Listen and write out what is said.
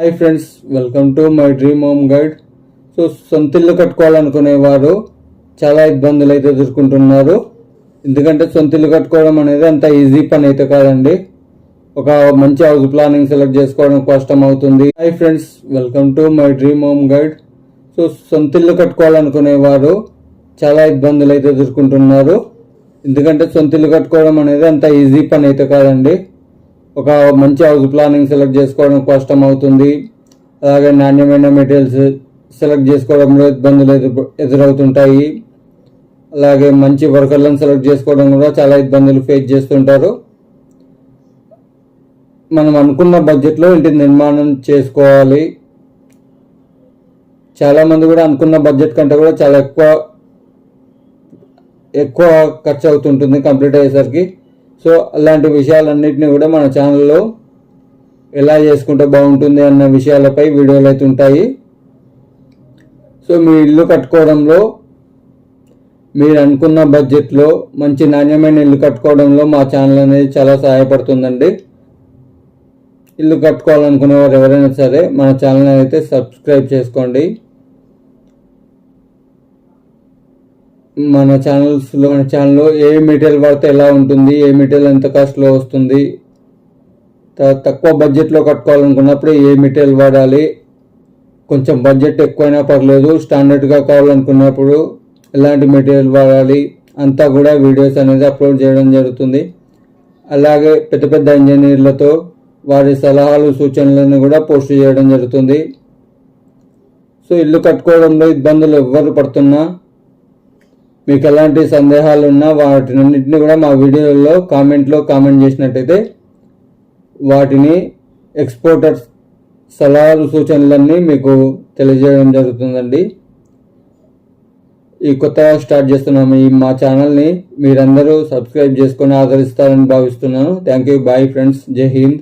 Hi friends welcome to my dream home guide so సొంత ఇల్లు కట్టుకోవాలనుకునేవారు చాలా ఇబ్బందులు అయితే ఎదుర్కొంటున్నారు. ఎందుకంటే సొంత ఇల్లు కట్టుకోవడం అనేది అంత ఈజీ పని అయితే కాదండి. ఒక మంచి హౌస్ ప్లానింగ్ సెలెక్ట్ చేసుకోవడం కష్టం అవుతుంది. Hi friends welcome to my dream home guide so సొంత ఇల్లు కట్టుకోవాలనుకునేవారు చాలా ఇబ్బందులు అయితే ఎదుర్కొంటున్నారు. ఎందుకంటే సొంత ఇల్లు కట్టుకోవడం అనేది అంత ఈజీ పని అయితే కాదండి. ఒక మంచి హౌస్ ప్లానింగ్ సెలెక్ట్ చేసుకోవడం కష్టం అవుతుంది అలాగే నాణ్యమైన మెటీరియల్స్ సెలెక్ట్ చేసుకోవడంలో ఇబ్బందులు ఎదురు ఎదురవుతుంటాయి. అలాగే మంచి వర్కర్లను సెలెక్ట్ చేసుకోవడం కూడా చాలా ఇబ్బందులు ఫేస్ చేస్తుంటారు. మనం అనుకున్న బడ్జెట్లో ఇంటి నిర్మాణం చేసుకోవాలి. చాలామంది కూడా అనుకున్న బడ్జెట్ కంటే కూడా చాలా ఎక్కువ ఎక్కువ ఖర్చు అవుతుంటుంది కంప్లీట్ అయ్యేసరికి. సో అలాంటి విషయాలన్నింటినీ కూడా మన ఛానల్లో ఎలా చేసుకుంటే బాగుంటుంది అన్న విషయాలపై వీడియోలు అయితే ఉంటాయి. సో మీ ఇల్లు కట్టుకోవడంలో మీరు అనుకున్న బడ్జెట్లో మంచి నాణ్యమైన ఇల్లు కట్టుకోవడంలో మా ఛానల్ అనేది చాలా సహాయపడుతుందండి. ఇల్లు కట్టుకోవాలనుకునే వారు ఎవరైనా సరే మన ఛానల్ అయితే సబ్స్క్రైబ్ చేసుకోండి. మన ఛానల్స్లో మన ఛానల్లో ఏ మెటీరియల్ వాడితే ఎలా ఉంటుంది ఏ మెటీరియల్ ఎంత కాస్ట్లో వస్తుంది త- తక్కువ బడ్జెట్లో కట్టుకోవాలనుకున్నప్పుడు ఏ మెటీరియల్ వాడాలి కొంచెం బడ్జెట్ ఎక్కువైనా పర్లేదు స్టాండర్డ్గా కావాలనుకున్నప్పుడు ఎలాంటి మెటీరియల్ వాడాలి అంతా కూడా వీడియోస్ అనేది అప్లోడ్ చేయడం జరుగుతుంది. అలాగే పెద్ద పెద్ద ఇంజనీర్లతో వారి సలహాలు సూచనలను కూడా పోస్ట్ చేయడం జరుగుతుంది. సో ఇల్లు కట్టుకోవడంలో ఇబ్బందులు ఎవ్వరు పడుతున్నా మీకు ఎలాంటి సందేహాలు ఉన్నా వాటినన్నింటినీ కూడా మా వీడియోలో కామెంట్లో కామెంట్ చేసినట్టయితే వాటిని ఎక్స్పోర్టర్స్ సలహాలు సూచనలన్నీ మీకు తెలియజేయడం జరుగుతుందండి. ఈ కొత్తగా స్టార్ట్ చేస్తున్నాము. ఈ మా ఛానల్ని మీరందరూ సబ్స్క్రైబ్ చేసుకొని ఆదరిస్తారని భావిస్తున్నాను. Thank you. Bye friends. జై హింద్.